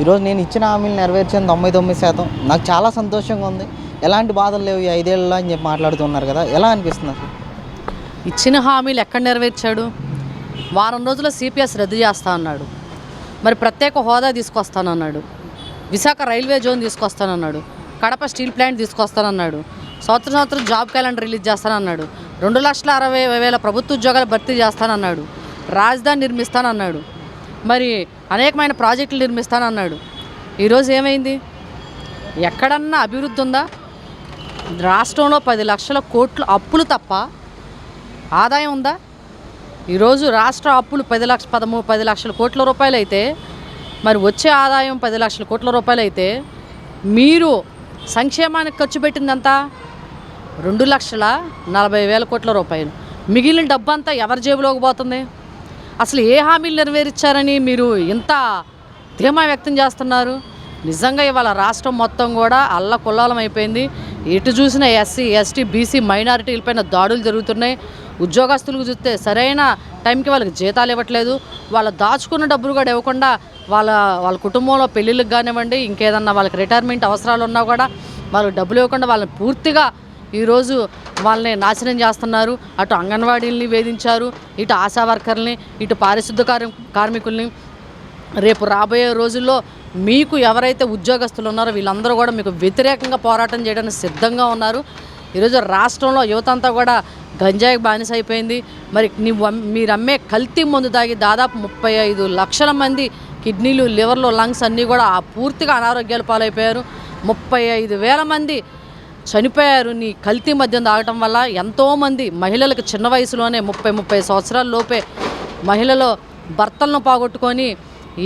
ఈరోజు నేను ఇచ్చిన హామీలు నెరవేర్చాను తొంభై తొమ్మిది శాతం. నాకు చాలా సంతోషంగా ఉంది. ఎలాంటి బాధలు లేవు ఈ ఐదేళ్ళలో అని చెప్పి మాట్లాడుతున్నారు కదా. ఎలా అనిపిస్తుంది అసలు? ఇచ్చిన హామీలు ఎక్కడ నెరవేర్చాడు? వారం రోజుల్లో సిపిఎస్ రద్దు చేస్తా అన్నాడు. మరి ప్రత్యేక హోదా తీసుకొస్తానన్నాడు. విశాఖ రైల్వే జోన్ తీసుకొస్తానన్నాడు. కడప స్టీల్ ప్లాంట్ తీసుకొస్తానన్నాడు. సంవత్సరం సంవత్సరం జాబ్ క్యాలెండర్ రిలీజ్ చేస్తానన్నాడు. రెండు లక్షల అరవై వేల ప్రభుత్వ ఉద్యోగాలు భర్తీ చేస్తానన్నాడు. రాజధాని నిర్మిస్తానన్నాడు. మరి అనేకమైన ప్రాజెక్టులు నిర్మిస్తానన్నాడు. ఈరోజు ఏమైంది? ఎక్కడన్నా అభివృద్ధి ఉందా? రాష్ట్రంలో పది లక్షల కోట్లు అప్పులు తప్ప ఆదాయం ఉందా? ఈరోజు రాష్ట్ర అప్పులు పది లక్ష పదమూ పది లక్షల కోట్ల రూపాయలు అయితే మరి వచ్చే ఆదాయం పది లక్షల కోట్ల రూపాయలు అయితే మీరు సంక్షేమానికి ఖర్చు పెట్టిందంతా రెండు లక్షల నలభై వేల కోట్ల రూపాయలు. మిగిలిన డబ్బంతా ఎవరి జేబులోకి పోతుంది? అసలు ఏ హామీలు నెరవేర్చారని మీరు ఇంత ధీమా వ్యక్తం చేస్తున్నారు? నిజంగా ఇవాళ రాష్ట్రం మొత్తం కూడా అల్ల కుల్లాలం అయిపోయింది. ఎటు చూసినా ఎస్సీ ఎస్టీ బీసీ మైనారిటీలపైన దాడులు జరుగుతున్నాయి. ఉద్యోగస్తులకు చూస్తే సరైన టైంకి వాళ్ళకి జీతాలు ఇవ్వట్లేదు. వాళ్ళ దాచుకున్న డబ్బులు కూడా ఇవ్వకుండా వాళ్ళ వాళ్ళ కుటుంబంలో పెళ్ళిళ్ళకి కానివ్వండి ఇంకేదన్నా వాళ్ళకి రిటైర్మెంట్ అవసరాలు ఉన్నా కూడా వాళ్ళు డబ్బులు ఇవ్వకుండా వాళ్ళని పూర్తిగా ఈరోజు వాళ్ళని నాశనం చేస్తున్నారు. అటు అంగన్వాడీల్ని వేధించారు. ఇటు ఆశా వర్కర్ని ఇటు పారిశుద్ధ కార్మికుల్ని. రేపు రాబోయే రోజుల్లో మీకు ఎవరైతే ఉద్యోగస్తులు ఉన్నారో వీళ్ళందరూ కూడా మీకు వ్యతిరేకంగా పోరాటం చేయడానికి సిద్ధంగా ఉన్నారు. ఈరోజు రాష్ట్రంలో యువత అంతా కూడా గంజాయి బానిస అయిపోయింది మరి నువ్వు మీరు అమ్మే కల్తీ మందు తాగి దాదాపు ముప్పై ఐదు లక్షల మంది కిడ్నీలు లివర్లు లంగ్స్ అన్నీ కూడా ఆ పూర్తిగా అనారోగ్యాలు పాలైపోయారు. ముప్పై ఐదు వేల మంది చనిపోయారు. నీ కల్తీ మద్యం తాగటం వల్ల ఎంతోమంది మహిళలకు చిన్న వయసులోనే ముప్పై ముప్పై సంవత్సరాల లోపే మహిళలు భర్తలను పోగొట్టుకొని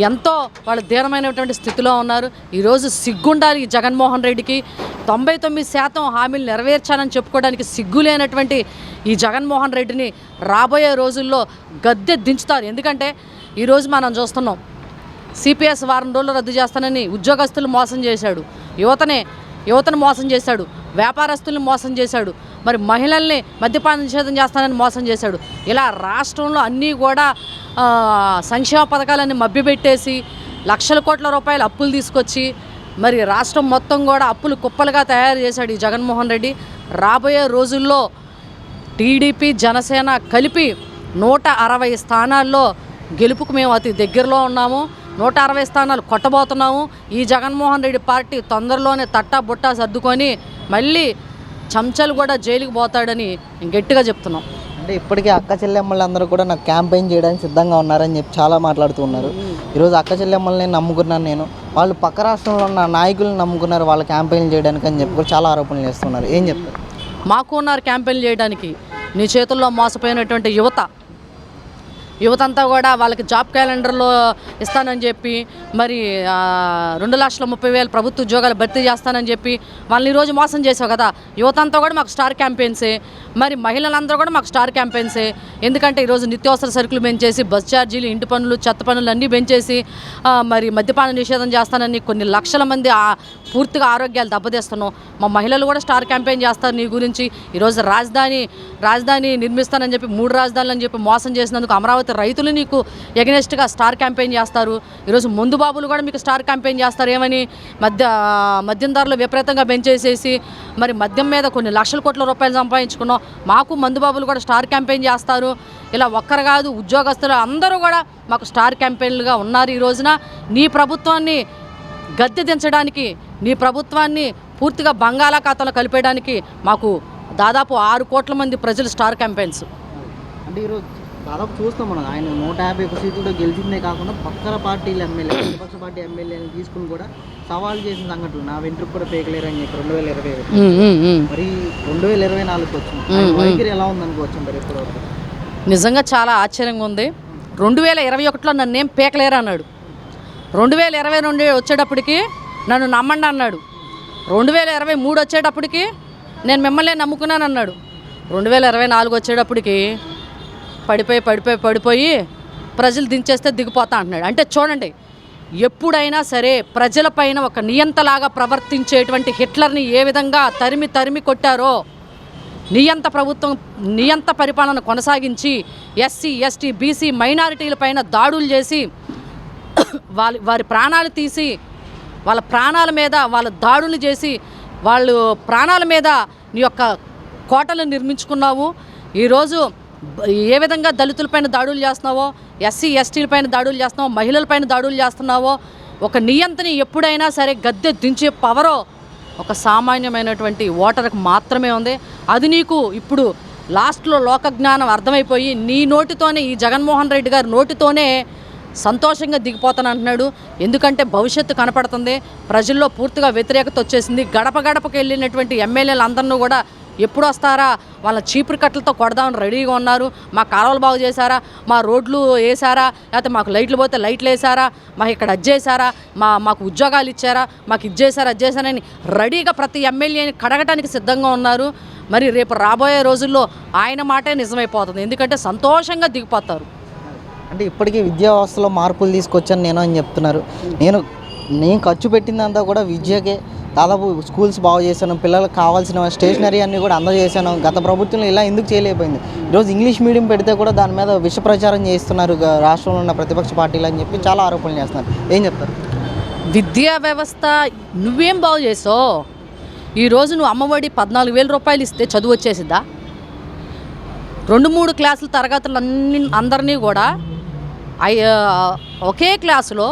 ఎంతో వాళ్ళు దీనమైనటువంటి స్థితిలో ఉన్నారు. ఈరోజు సిగ్గుండాలి జగన్మోహన్ రెడ్డికి. తొంభై తొమ్మిది శాతం హామీలు నెరవేర్చానని చెప్పుకోవడానికి సిగ్గు లేనటువంటి ఈ జగన్మోహన్ రెడ్డిని రాబోయే రోజుల్లో గద్దె దించుతారు. ఎందుకంటే ఈరోజు మనం చూస్తున్నాం సిపిఎస్ వారం రోజులు రద్దు చేస్తానని ఉద్యోగస్తులు మోసం చేశాడు. యువతనే యువతను మోసం చేశాడు వ్యాపారస్తుల్ని మోసం చేశాడు మరి మహిళల్ని మద్యపాన నిషేధం చేస్తానని మోసం చేశాడు. ఇలా రాష్ట్రంలో అన్నీ కూడా సంక్షేమ పథకాలన్నీ మభ్యపెట్టేసి లక్షల కోట్ల రూపాయల అప్పులు తీసుకొచ్చి మరి రాష్ట్రం మొత్తం కూడా అప్పులు కుప్పలుగా తయారు చేశాడు ఈ జగన్మోహన్ రెడ్డి. రాబోయే రోజుల్లో టీడీపీ జనసేన కలిపి నూట అరవై స్థానాల్లో గెలుపుకు మేము అతి దగ్గరలో ఉన్నాము. నూట అరవై స్థానాలు కొట్టబోతున్నాము. ఈ జగన్మోహన్ రెడ్డి పార్టీ తొందరలోనే తట్టా బుట్టా సర్దుకొని మళ్ళీ చెంచలు కూడా జైలుకి పోతాడని గట్టిగా చెప్తున్నాం. అంటే ఇప్పటికీ అక్క చెల్లెమ్మలు అందరూ కూడా నాకు క్యాంపెయిన్ చేయడానికి సిద్ధంగా ఉన్నారని చెప్పి చాలా మాట్లాడుతూ ఉన్నారు. ఈరోజు అక్క చెల్లెమ్మల్ని నమ్ముకున్నాను నేను. వాళ్ళు పక్క రాష్ట్రంలో ఉన్న నాయకులను నమ్ముకున్నారు వాళ్ళ క్యాంపెయిన్ చేయడానికి అని చెప్పి చాలా ఆరోపణలు చేస్తున్నారు. ఏం చెప్తారు? మాకు ఉన్నారు క్యాంపెయిన్ చేయడానికి. నీ చేతుల్లో మోసపోయినటువంటి యువత యువతంతా కూడా వాళ్ళకి జాబ్ క్యాలెండర్లో ఇస్తానని చెప్పి మరి రెండు లక్షల ముప్పై వేలు ప్రభుత్వ ఉద్యోగాలు భర్తీ చేస్తానని చెప్పి వాళ్ళని ఈరోజు మోసం చేసావు కదా. యువతంతా కూడా మాకు స్టార్ క్యాంపెయిన్సే. మరి మహిళలందరూ కూడా మాకు స్టార్ క్యాంపెయిన్సే. ఎందుకంటే ఈరోజు నిత్యావసర సరుకులు పెంచేసి బస్ ఛార్జీలు ఇంటి పనులు చెత్త పనులు అన్నీ పెంచేసి మరి మద్యపాన నిషేధం చేస్తానని కొన్ని లక్షల మంది పూర్తిగా ఆరోగ్యాలు దెబ్బతీస్తున్నాం. మా మహిళలు కూడా స్టార్ క్యాంపెయిన్ చేస్తారు నీ గురించి. ఈరోజు రాజధాని రాజధాని నిర్మిస్తానని చెప్పి మూడు రాజధానులు అని చెప్పి మోసం చేసినందుకు అమరావతి రైతులు నీకు ఎగనెస్ట్గా స్టార్ క్యాంపెయిన్ చేస్తారు. ఈరోజు ముందు బాబులు కూడా మీకు స్టార్ క్యాంపెయిన్ చేస్తారు ఏమని మద్య మద్యం ధరలు విపరీతంగా పెంచేసేసి మరి మద్యం మీద కొన్ని లక్షల కోట్ల రూపాయలు సంపాదించుకున్నాం. మాకు మందు బాబులు కూడా స్టార్ క్యాంపెయిన్ చేస్తారు. ఇలా ఒక్కరు కాదు ఉద్యోగస్తులు అందరూ కూడా మాకు స్టార్ క్యాంపెయిన్లుగా ఉన్నారు ఈ రోజున. నీ ప్రభుత్వాన్ని గద్దె దించడానికి నీ ప్రభుత్వాన్ని పూర్తిగా బంగాళాఖాతంలో కలిపేయడానికి మాకు దాదాపు ఆరు కోట్ల మంది ప్రజలు స్టార్ క్యాంపెయిన్స్. అంటే ఈరోజు దాదాపు చూస్తాం మనం. ఆయన నూట యాభై ఒక సీట్లతో గెలిచిందే కాకుండా పక్కన పార్టీల ఎమ్మెల్యే ప్రతిపక్ష పార్టీ ఎమ్మెల్యేని తీసుకుని కూడా సవాల్ చేసిన సంఘటనలు. నా వెంట్రుకు కూడా పేకలేరు అని చెప్పి రెండు వేల ఇరవై. మరి రెండు వేల ఇరవై నాలుగుకి వచ్చింది. వైఖరి ఎలా ఉందనుకోవచ్చు మరి ఇప్పటివరకు నిజంగా చాలా ఆశ్చర్యంగా ఉంది. రెండు వేల ఇరవై ఒకటిలో నన్నేం పేకలేరు అన్నాడు. రెండు వేల ఇరవై రెండు వచ్చేటప్పటికి నన్ను నమ్మండి అన్నాడు. రెండు వేల ఇరవై మూడు వచ్చేటప్పటికి నేను మిమ్మల్ని నమ్ముకున్నాను అన్నాడు రెండు వేల ఇరవై నాలుగు వచ్చేటప్పటికి పడిపోయి పడిపోయి పడిపోయి ప్రజలు దించేస్తే దిగిపోతా అంటున్నాడు. అంటే చూడండి ఎప్పుడైనా సరే ప్రజలపైన ఒక నియంతలాగా ప్రవర్తించేటువంటి హిట్లర్ని ఏ విధంగా తరిమి తరిమి కొట్టారో నియంత ప్రభుత్వం నియంత పరిపాలన కొనసాగించి ఎస్సీ ఎస్టీ బీసీ మైనారిటీలపైన దాడులు చేసి వాళ్ళ వారి ప్రాణాలు తీసి వాళ్ళ ప్రాణాల మీద వాళ్ళ దాడులు చేసి వాళ్ళు ప్రాణాల మీద నీ యొక్క కోటలు నిర్మించుకున్నావు. ఈరోజు ఏ విధంగా దళితులపైన దాడులు చేస్తున్నావో ఎస్సీ ఎస్టీలపైన దాడులు చేస్తున్నావో మహిళలపైన దాడులు చేస్తున్నావో ఒక నియంతని ఎప్పుడైనా సరే గద్దె దించే పవరో ఒక సామాన్యమైనటువంటి ఓటర్కి మాత్రమే ఉంది. అది నీకు ఇప్పుడు లాస్ట్లో లోక జ్ఞానం అర్థమైపోయి నీ నోటితోనే ఈ జగన్మోహన్ రెడ్డి గారి నోటితోనే సంతోషంగా దిగిపోతాను అంటున్నాడు ఎందుకంటే భవిష్యత్తు కనపడుతుంది. ప్రజల్లో పూర్తిగా వ్యతిరేకత వచ్చేసింది. గడప గడపకు వెళ్ళినటువంటి ఎమ్మెల్యేలు అందరినూ కూడా ఎప్పుడు వస్తారా? వాళ్ళ చీపురు కట్టలతో కొడదామని రెడీగా ఉన్నారు. మా కాలువలు బాగు చేశారా? మా రోడ్లు వేసారా లేకపోతే మాకు లైట్లు పోతే లైట్లు వేసారా మాకు ఇక్కడ అజ్జేసారా చేశారా? మా మాకు ఉద్యోగాలు ఇచ్చారా? మాకు ఇది చేశారా అది రెడీగా ప్రతి ఎమ్మెల్యేని కడగటానికి సిద్ధంగా ఉన్నారు. మరి రేపు రాబోయే రోజుల్లో ఆయన మాటే నిజమైపోతుంది. ఎందుకంటే సంతోషంగా దిగిపోతారు. అంటే ఇప్పటికీ విద్యా వ్యవస్థలో మార్పులు తీసుకొచ్చాను నేను అని చెప్తున్నారు. నేను నేను ఖర్చు పెట్టిందంతా కూడా విద్యకే దాదాపు స్కూల్స్ బాగు చేశాను పిల్లలకు కావాల్సిన స్టేషనరీ అన్నీ కూడా అందజేశాను. గత ప్రభుత్వంలో ఇలా ఎందుకు చేయలేకపోయింది? ఈరోజు ఇంగ్లీష్ మీడియం పెడితే కూడా దాని మీద విష ప్రచారం చేస్తున్నారు రాష్ట్రంలో ఉన్న ప్రతిపక్ష పార్టీలు అని చెప్పి చాలా ఆరోపణలు చేస్తున్నారు. ఏం చెప్తారు? విద్యా వ్యవస్థ నువ్వేం బాగు చేసావు? ఈరోజు నువ్వు అమ్మఒడి పద్నాలుగు వేల రూపాయలు ఇస్తే చదువు వచ్చేసిద్దా? రెండు మూడు క్లాసుల తరగతులు అన్ని అందరినీ కూడా ఒకే క్లాసులో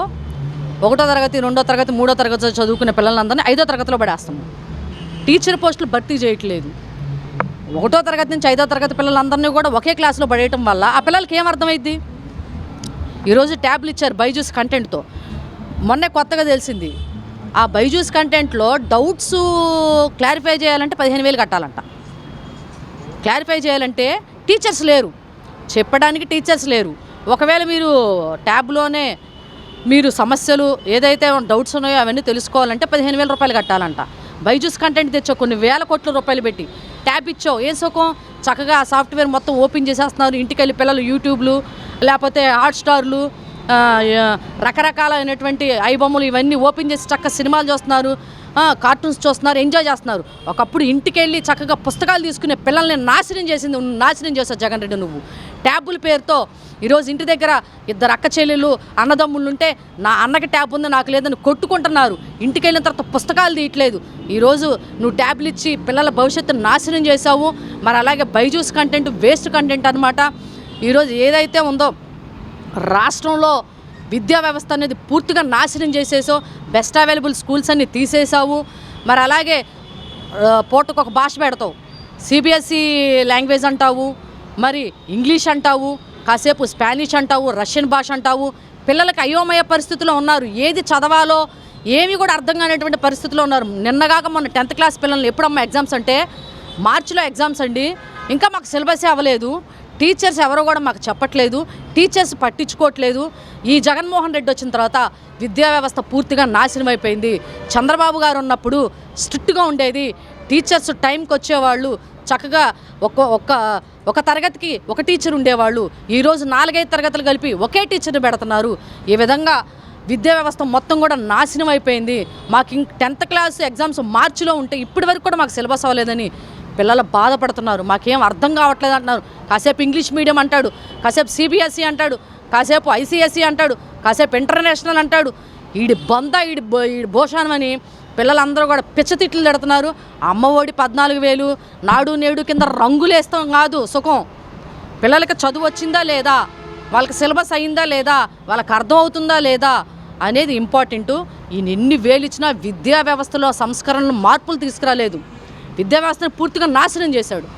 ఒకటో తరగతి రెండో తరగతి మూడో తరగతి చదువుకునే పిల్లలందరినీ ఐదో తరగతిలో పడేస్తాము టీచర్ పోస్టులు భర్తీ చేయట్లేదు. ఒకటో తరగతి నుంచి ఐదో తరగతి పిల్లలందరినీ కూడా ఒకే క్లాసులో పడేయటం వల్ల ఆ పిల్లలకి ఏం అర్థమైద్ది? ఈరోజు ట్యాబ్లు ఇచ్చారు బైజూస్ కంటెంట్తో. మొన్నే కొత్తగా తెలిసింది. ఆ బైజూస్ కంటెంట్లో డౌట్స్ క్లారిఫై చేయాలంటే పదిహేను వేలు కట్టాలంట. క్లారిఫై చేయాలంటే టీచర్స్ లేరు. చెప్పడానికి టీచర్స్ లేరు. ఒకవేళ మీరు ట్యాబ్లోనే మీరు సమస్యలు ఏదైతే డౌట్స్ ఉన్నాయో అవన్నీ తెలుసుకోవాలంటే పదిహేను వేల రూపాయలు కట్టాలంట. బైజూస్ కంటెంట్ తెచ్చావు కొన్ని వేల కోట్ల రూపాయలు పెట్టి. ట్యాబ్ ఇచ్చావు ఏం సుఖం? చక్కగా ఆ సాఫ్ట్వేర్ మొత్తం ఓపెన్ చేసేస్తున్నారు ఇంటికి వెళ్ళి పిల్లలు యూట్యూబ్లు లేకపోతే హాట్స్టార్లు రకరకాలైనటువంటి ఐబొమ్మలు ఇవన్నీ ఓపెన్ చేసి చక్కగా సినిమాలు చూస్తున్నారు కార్టూన్స్ చూస్తున్నారు ఎంజాయ్ చేస్తున్నారు. ఒకప్పుడు ఇంటికి వెళ్ళి చక్కగా పుస్తకాలు తీసుకునే పిల్లల్ని నాశనం చేసింది నువ్వు నాశనం చేసావు జగన్ రెడ్డి నువ్వు. ట్యాబుల పేరుతో ఈరోజు ఇంటి దగ్గర ఇద్దరు అక్క చెల్లెలు అన్నదమ్ముళ్ళుంటే నా అన్నకి ట్యాబ్ ఉంది నాకు లేదని కొట్టుకుంటున్నారు. ఇంటికి వెళ్ళిన తర్వాత పుస్తకాలు తీయట్లేదు. ఈరోజు నువ్వు ట్యాబ్లు ఇచ్చి పిల్లల భవిష్యత్తును నాశనం చేసావు మరి అలాగే బైజూస్ కంటెంట్ వేస్ట్ కంటెంట్ అనమాట ఈరోజు ఏదైతే ఉందో రాష్ట్రంలో విద్యా వ్యవస్థ అనేది పూర్తిగా నాశనం చేసేసో బెస్ట్ అవైలబుల్ స్కూల్స్ అన్ని తీసేసావు మరి అలాగే ఆ, పూటకు ఒక భాష పెడతావు. సిబిఎస్ఈ లాంగ్వేజ్ అంటావు. మరి ఇంగ్లీష్ అంటావు కాసేపు స్పానిష్ అంటావు రష్యన్ భాష అంటావు పిల్లలకి అయోమయ పరిస్థితిలో ఉన్నారు ఏది చదవాలో ఏమి కూడా అర్థం కానిటువంటి పరిస్థితిలో ఉన్నారు. నిన్నగాక మొన్న టెన్త్ క్లాస్ పిల్లల్ని ఎప్పుడమ్మా ఎగ్జామ్స్ అంటే మార్చిలో ఎగ్జామ్స్ అండి ఇంకా మాకు సిలబసే అవ్వలేదు టీచర్స్ ఎవరో కూడా మాకు చెప్పట్లేదు టీచర్స్ పట్టించుకోవట్లేదు. ఈ జగన్మోహన్ రెడ్డి వచ్చిన తర్వాత విద్యా వ్యవస్థ పూర్తిగా నాశనం అయిపోయింది. చంద్రబాబు గారు ఉన్నప్పుడు స్ట్రిక్ట్గా ఉండేది టీచర్స్ టైంకి వచ్చేవాళ్ళు చక్కగా ఒక్క ఒక్క ఒక తరగతికి ఒక టీచర్ ఉండేవాళ్ళు. ఈరోజు నాలుగైదు తరగతులు కలిపి ఒకే టీచర్ని పెడుతున్నారు. ఈ విధంగా విద్యా వ్యవస్థ మొత్తం కూడా నాశనం అయిపోయింది. మాకు ఇంక టెన్త్ క్లాస్ ఎగ్జామ్స్ మార్చిలో ఉంటే ఇప్పటి వరకు కూడా మాకు సిలబస్ అవ్వలేదని పిల్లలు బాధపడుతున్నారు. మాకేం అర్థం కావట్లేదు అంటున్నారు. కాసేపు ఇంగ్లీష్ మీడియం అంటాడు కాసేపు సిబిఎస్ఈ అంటాడు కాసేపు ఐసీఎస్ఈ అంటాడు కాసేపు ఇంటర్నేషనల్ అంటాడు. ఈడి బంద ఈడి బో ఈడి భోషానం అని పిల్లలందరూ కూడా పిచ్చతిట్లు తిడుతున్నారు. అమ్మఒడి పద్నాలుగు వేలు నాడు నేడు కింద రంగులేస్తాం కాదు సుఖం. పిల్లలకి చదువు వచ్చిందా లేదా? వాళ్ళకి సిలబస్ అయిందా లేదా? వాళ్ళకి అర్థం అవుతుందా లేదా? అనేది ఇంపార్టెంటు. ఈయన ఎన్ని వేలిచ్చినా విద్యా వ్యవస్థలో సంస్కరణలు మార్పులు తీసుకురాలేదు. విద్యా వ్యవస్థను పూర్తిగా నాశనం చేశాడు.